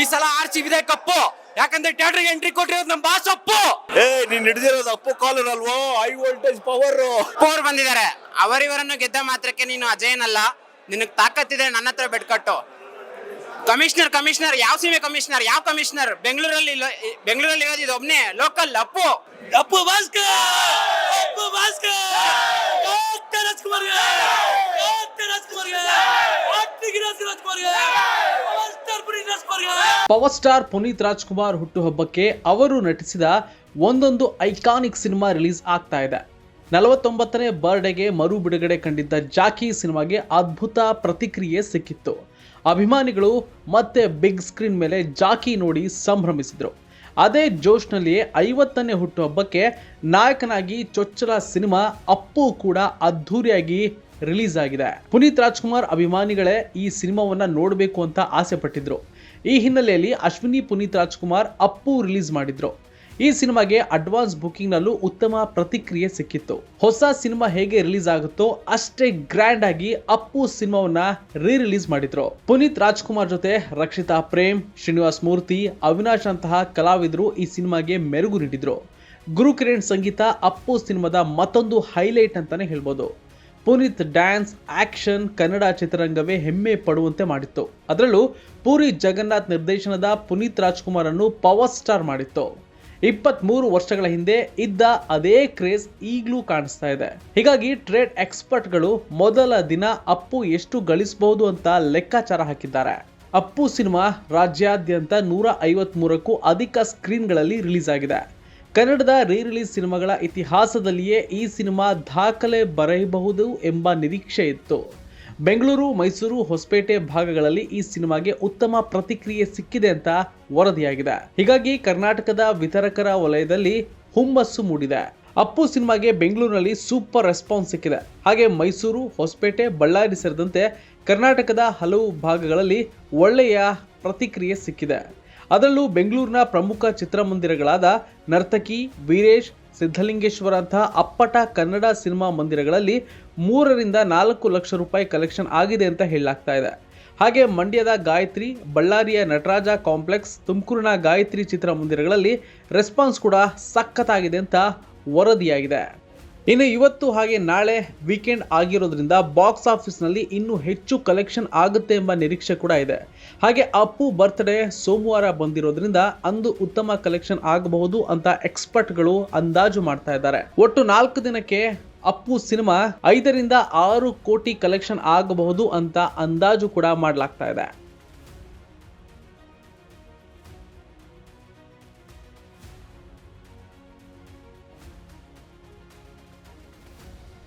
ಈ ಸಲ R C ಬಿದೆ ಕಪ್ಪು. ಯಾಕಂದ್ರೆ ಟ್ಯಾಟ್ರಿಗೆ ಎಂಟ್ರಿ ಕೊಟ್ಟಿರೋದು ನಮ್ಮ ಬಾಸ್ ಅಪ್ಪು. ಏ ನೀನ್ ಹಿಡಿದಿರೋದು ಅಪ್ಪು ಕಾಲರ್ ಅಲ್ವೋ ಹೈ ವೋಲ್ಟೇಜ್ ಪವರ್ ಪೋರ್ ಬಂದಿದ್ದಾರೆ. ಅವರಿವರನ್ನು ಗೆದ್ದ ಮಾತ್ರಕ್ಕೆ ನೀನು ಅಜಯನಲ್ಲ. ನಿನಗೆ ತಾಕತ್ತಿದೆ ನನ್ನ ಹತ್ರ ಬೆಡ್ಕಟ್ಟು ಕಮಿಷನರ್ ಕಮಿಷನರ್ ಯಾವ ಸೀಮೆ ಕಮಿಷನರ್ ಯಾವ ಕಮಿಷನರ್ ಬೆಂಗಳೂರಲ್ಲಿ ಬೆಂಗಳೂರಲ್ಲಿ ಇರೋದು ಇದು ಒಬ್ನೇ local Appu. Appu Bhaskar! Appu Bhaskar! Rajkumar Rajkumar Kantha power star Puneeth Rajkumar ಹುಟ್ಟುಹಬ್ಬಕ್ಕೆ ಅವರು ನಟಿಸಿದ ಒಂದೊಂದು ಐಕಾನಿಕ್ ಸಿನಿಮಾ ರಿಲೀಸ್ ಆಗ್ತಾ ಇದೆ. ನಲವತ್ತೊಂಬತ್ತನೇ ಬರ್ಡೇಗೆ ಮರು ಬಿಡುಗಡೆ ಕಂಡಿದ್ದ ಜಾಕಿ ಸಿನಿಮಾಗೆ ಅದ್ಭುತ ಪ್ರತಿಕ್ರಿಯೆ ಸಿಕ್ಕಿತ್ತು. ಅಭಿಮಾನಿಗಳು ಮತ್ತೆ ಬಿಗ್ ಸ್ಕ್ರೀನ್ ಮೇಲೆ ಜಾಕಿ ನೋಡಿ ಸಂಭ್ರಮಿಸಿದರು. ಅದೇ ಜೋಶ್ನಲ್ಲಿಯೇ ಐವತ್ತನೇ ಹುಟ್ಟುಹಬ್ಬಕ್ಕೆ ನಾಯಕನಾಗಿ ಚೊಚ್ಚಲ ಸಿನಿಮಾ ಅಪ್ಪು ಕೂಡ ಅದ್ಧೂರಿಯಾಗಿ ರಿಲೀಸ್ ಆಗಿದೆ ಪುನೀತ್ ರಾಜ್ಕುಮಾರ್ ಅಭಿಮಾನಿಗಳೇ ಈ ಸಿನಿಮಾವನ್ನ ನೋಡಬೇಕು ಅಂತ ಆಸೆ ಪಟ್ಟಿದ್ರು. ಈ ಹಿನ್ನೆಲೆಯಲ್ಲಿ ಅಶ್ವಿನಿ ಪುನೀತ್ ರಾಜ್ಕುಮಾರ್ ಅಪ್ಪು ರಿಲೀಸ್ ಮಾಡಿದ್ರು. ಈ ಸಿನಿಮಾಗೆ ಅಡ್ವಾನ್ಸ್ ಬುಕಿಂಗ್ ನಲ್ಲೂ ಉತ್ತಮ ಪ್ರತಿಕ್ರಿಯೆ ಸಿಕ್ಕಿತ್ತು. ಹೊಸ ಸಿನಿಮಾ ಹೇಗೆ ರಿಲೀಸ್ ಆಗುತ್ತೋ ಅಷ್ಟೇ ಗ್ರ್ಯಾಂಡ್ ಆಗಿ ಅಪ್ಪು ಸಿನಿಮಾವನ್ನ ರೀ ರಿಲೀಸ್ ಮಾಡಿದ್ರು. ಪುನೀತ್ ರಾಜ್ಕುಮಾರ್ ಜೊತೆ ರಕ್ಷಿತಾ ಪ್ರೇಮ್, ಶ್ರೀನಿವಾಸ್ ಮೂರ್ತಿ, ಅವಿನಾಶ್ ಅಂತಹ ಕಲಾವಿದರು ಈ ಸಿನಿಮಾಗೆ ಮೆರುಗು ನೀಡಿದ್ರು. ಗುರು ಕಿರಣ್ ಸಂಗೀತ ಅಪ್ಪು ಸಿನಿಮಾದ ಮತ್ತೊಂದು ಹೈಲೈಟ್ ಅಂತಾನೆ ಹೇಳ್ಬೋದು. ಪುನೀತ್ ಡ್ಯಾನ್ಸ್ ಆಕ್ಷನ್ ಕನ್ನಡ ಚಿತ್ರರಂಗವೇ ಹೆಮ್ಮೆ ಪಡುವಂತೆ ಮಾಡಿತ್ತು. ಅದರಲ್ಲೂ ಪೂರಿ ಜಗನ್ನಾಥ್ ನಿರ್ದೇಶನದ ಪುನೀತ್ ರಾಜ್ಕುಮಾರ್ ಅನ್ನು ಪವರ್ ಸ್ಟಾರ್ ಮಾಡಿತ್ತು. ಇಪ್ಪತ್ಮೂರು ವರ್ಷಗಳ ಹಿಂದೆ ಇದ್ದ ಅದೇ ಕ್ರೇಜ್ ಈಗಲೂ ಕಾಣಿಸ್ತಾ ಇದೆ. ಹೀಗಾಗಿ ಟ್ರೇಡ್ ಎಕ್ಸ್ಪರ್ಟ್ಗಳು ಮೊದಲ ದಿನ ಅಪ್ಪು ಎಷ್ಟು ಗಳಿಸಬಹುದು ಅಂತ ಲೆಕ್ಕಾಚಾರ ಹಾಕಿದ್ದಾರೆ. ಅಪ್ಪು ಸಿನಿಮಾ ರಾಜ್ಯಾದ್ಯಂತ ನೂರ ಐವತ್ಮೂರಕ್ಕೂ ಅಧಿಕ ಸ್ಕ್ರೀನ್ಗಳಲ್ಲಿ ರಿಲೀಸ್ ಆಗಿದೆ. ಕನ್ನಡದ ರೀ ರಿಲೀಸ್ ಸಿನಿಮಾಗಳ ಇತಿಹಾಸದಲ್ಲಿಯೇ ಈ ಸಿನಿಮಾ ದಾಖಲೆ ಬರೆಯಬಹುದು ಎಂಬ ನಿರೀಕ್ಷೆ ಇತ್ತು. ಬೆಂಗಳೂರು, ಮೈಸೂರು, ಹೊಸಪೇಟೆ ಭಾಗಗಳಲ್ಲಿ ಈ ಸಿನಿಮಾಗೆ ಉತ್ತಮ ಪ್ರತಿಕ್ರಿಯೆ ಸಿಕ್ಕಿದೆ ಅಂತ ವರದಿಯಾಗಿದೆ. ಹೀಗಾಗಿ ಕರ್ನಾಟಕದ ವಿತರಕರ ವಲಯದಲ್ಲಿ ಹುಮ್ಮಸ್ಸು ಮೂಡಿದೆ. ಅಪ್ಪು ಸಿನಿಮಾಗೆ ಬೆಂಗಳೂರಿನಲ್ಲಿ ಸೂಪರ್ ರೆಸ್ಪಾನ್ಸ್ ಸಿಕ್ಕಿದೆ. ಹಾಗೆ ಮೈಸೂರು, ಹೊಸಪೇಟೆ, ಬಳ್ಳಾರಿ ಸೇರಿದಂತೆ ಕರ್ನಾಟಕದ ಹಲವು ಭಾಗಗಳಲ್ಲಿ ಒಳ್ಳೆಯ ಪ್ರತಿಕ್ರಿಯೆ ಸಿಕ್ಕಿದೆ. ಅದರಲ್ಲೂ ಬೆಂಗಳೂರಿನ ಪ್ರಮುಖ ಚಿತ್ರಮಂದಿರಗಳಾದ ನರ್ತಕಿ, ವೀರೇಶ್, ಸಿದ್ಧಲಿಂಗೇಶ್ವರ ಅಂತಹ ಅಪ್ಪಟ ಕನ್ನಡ ಸಿನಿಮಾ ಮಂದಿರಗಳಲ್ಲಿ ಮೂರರಿಂದ ನಾಲ್ಕು ಲಕ್ಷ ರೂಪಾಯಿ ಕಲೆಕ್ಷನ್ ಆಗಿದೆ ಅಂತ ಹೇಳಲಾಗ್ತಾ ಇದೆ. ಹಾಗೆ ಮಂಡ್ಯದ ಗಾಯತ್ರಿ, ಬಳ್ಳಾರಿಯ ನಟರಾಜ ಕಾಂಪ್ಲೆಕ್ಸ್, ತುಮಕೂರಿನ ಗಾಯತ್ರಿ ಚಿತ್ರಮಂದಿರಗಳಲ್ಲಿ ರೆಸ್ಪಾನ್ಸ್ ಕೂಡ ಸಖತ್ತಾಗಿದೆ ಅಂತ ವರದಿಯಾಗಿದೆ. ಇನ್ನು ಇವತ್ತು ಹಾಗೆ ನಾಳೆ ವೀಕೆಂಡ್ ಆಗಿರೋದ್ರಿಂದ ಬಾಕ್ಸ್ ಆಫೀಸ್ನಲ್ಲಿ ಇನ್ನೂ ಹೆಚ್ಚು ಕಲೆಕ್ಷನ್ ಆಗುತ್ತೆ ಎಂಬ ನಿರೀಕ್ಷೆ ಕೂಡ ಇದೆ. ಹಾಗೆ ಅಪ್ಪು ಬರ್ತ್ಡೇ ಸೋಮವಾರ ಬಂದಿರೋದ್ರಿಂದ ಅಂದು ಉತ್ತಮ ಕಲೆಕ್ಷನ್ ಆಗಬಹುದು ಅಂತ ಎಕ್ಸ್ಪರ್ಟ್ಗಳು ಅಂದಾಜು ಮಾಡ್ತಾ ಇದ್ದಾರೆ. ಒಟ್ಟು ನಾಲ್ಕು ದಿನಕ್ಕೆ ಅಪ್ಪು ಸಿನಿಮಾ ಐದರಿಂದ ಆರು ಕೋಟಿ ಕಲೆಕ್ಷನ್ ಆಗಬಹುದು ಅಂತ ಅಂದಾಜು ಕೂಡ ಮಾಡಲಾಗ್ತಾ ಇದೆ.